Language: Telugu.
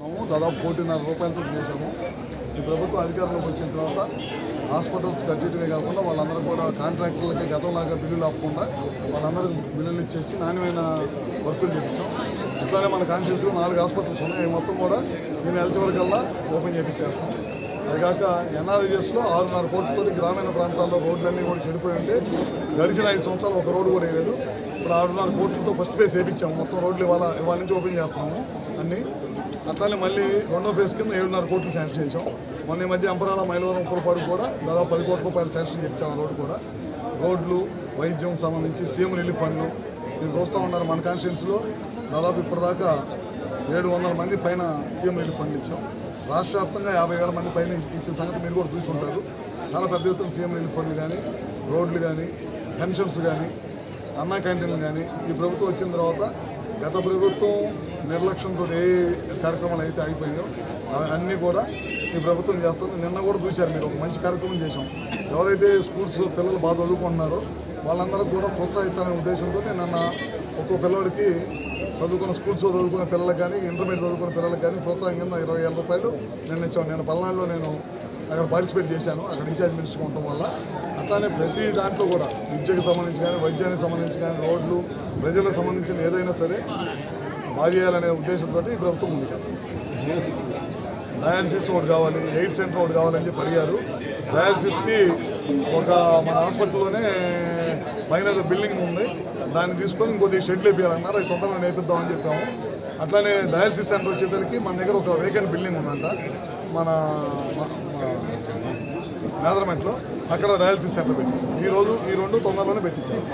మేము దాదాపు కోటిన్నర రూపాయలతో చేశాము. ఈ ప్రభుత్వం అధికారంలోకి వచ్చిన తర్వాత హాస్పిటల్స్ కట్టేటివే కాకుండా వాళ్ళందరూ కూడా కాంట్రాక్టర్లకి గతంలాగా బిల్లులు ఆపకుండా వాళ్ళందరూ బిల్లులు ఇచ్చేసి నాణ్యమైన వర్కులు చేయించాం ఇట్లానే మన కాన్స్టిట్యూన్సీలో నాలుగు హాస్పిటల్స్ ఉన్నాయి. అవి మొత్తం కూడా మేము నెల చివరికల్లా ఓపెన్ చేయించేస్తాం అది ఎన్ఆర్ఎస్లో ఆరున్నర కోట్లతో గ్రామీణ ప్రాంతాల్లో రోడ్లన్నీ కూడా చెడిపోయి ఉంటే గడిచిన ఐదు సంవత్సరాలు ఒక రోడ్డు కూడా వేయలేదు. ఇప్పుడు ఆరున్నర కోట్లతో ఫస్ట్ ఫేజ్ వేయించాము మొత్తం రోడ్లు ఇవాళ ఇవాళ నుంచి ఓపెన్ చేస్తున్నాము. అన్నీ అట్లానే మళ్ళీ రెండో ఫేజ్ కింద ఏడున్నర కోట్లు శాంక్షన్ చేసాం మొన్న ఈ మధ్య అంపరాల మైలవరం పురపాడు కూడా దాదాపు పది కోట్ల రూపాయలు శాంక్షన్ చేయించాం రోడ్డు కూడా. రోడ్లు వైద్యం సంబంధించి సీఎం రిలీఫ్ ఫండ్లు. మీరు చూస్తూ ఉన్నారు మన కాన్స్టిట్యూన్సీలో దాదాపు ఇప్పటిదాకా ఏడు వందల మంది పైన సీఎం రిలీఫ్ ఫండ్ ఇచ్చాం. రాష్ట్ర వ్యాప్తంగా యాభై వేల మంది పైన ఇచ్చిన సంగతి మీరు కూడా చూసి ఉంటారు. చాలా పెద్ద ఎత్తున సీఎం రిలీఫ్ ఫండ్లు కానీ రోడ్లు కానీ పెన్షన్స్ కానీ అన్నా క్యాంటీన్లు కానీ ఈ ప్రభుత్వం వచ్చిన తర్వాత గత ప్రభుత్వం నిర్లక్ష్యంతో ఏ కార్యక్రమాలు అయితే అయిపోయాయో అవి అన్నీ కూడా ఈ ప్రభుత్వం చేస్తుంది. నిన్న కూడా చూశారు మీరు ఒక మంచి కార్యక్రమం చేశాం. ఎవరైతే స్కూల్స్ పిల్లలు బాగా చదువుకుంటున్నారో వాళ్ళందరూ కూడా ప్రోత్సహిస్తారనే ఉద్దేశంతో నిన్న ఒక్కో పిల్లవాడికి చదువుకున్న స్కూల్స్ చదువుకున్న పిల్లలకు కానీ ఇంటర్మీడియట్ చదువుకున్న పిల్లలకు కానీ ప్రోత్సాహం కింద ఇరవై వేల రూపాయలు నేను ఇచ్చాను నేను పల్నాడులో నేను అక్కడ పార్టిసిపేట్ చేశాను అక్కడ ఇన్ఛార్జ్ మినిస్టర్ ఉండటం వల్ల. అట్లానే ప్రతి దాంట్లో కూడా విద్యకు సంబంధించి కానీ వైద్యానికి సంబంధించి కానీ రోడ్లు ప్రజలకు సంబంధించిన ఏదైనా సరే బాగేయాలనే ఉద్దేశంతో ఈ ప్రభుత్వం ఉంది. డయాలసిస్ ఒకటి కావాలి ఎయిడ్ సెంటర్ ఒకటి కావాలని చెప్పి అడిగారు. డయాలసిస్కి ఒక మన హాస్పిటల్లోనే పైన బిల్డింగ్ ఉంది. దాన్ని తీసుకొని ఇంకొద్ది షెడ్ లేపియాలన్నారు అది తొందరగా నేర్పిద్దామని చెప్పాము. అట్లానే డయాలసిస్ సెంటర్ వచ్చేసరికి మన దగ్గర ఒక వేకెంట్ బిల్డింగ్ ఉందంట. మన మేదరమెట్లో అక్కడ డయాలసిస్ సెంటర్ పెట్టించాం ఈరోజు ఈ రెండు తొందరలోనే పెట్టించారు.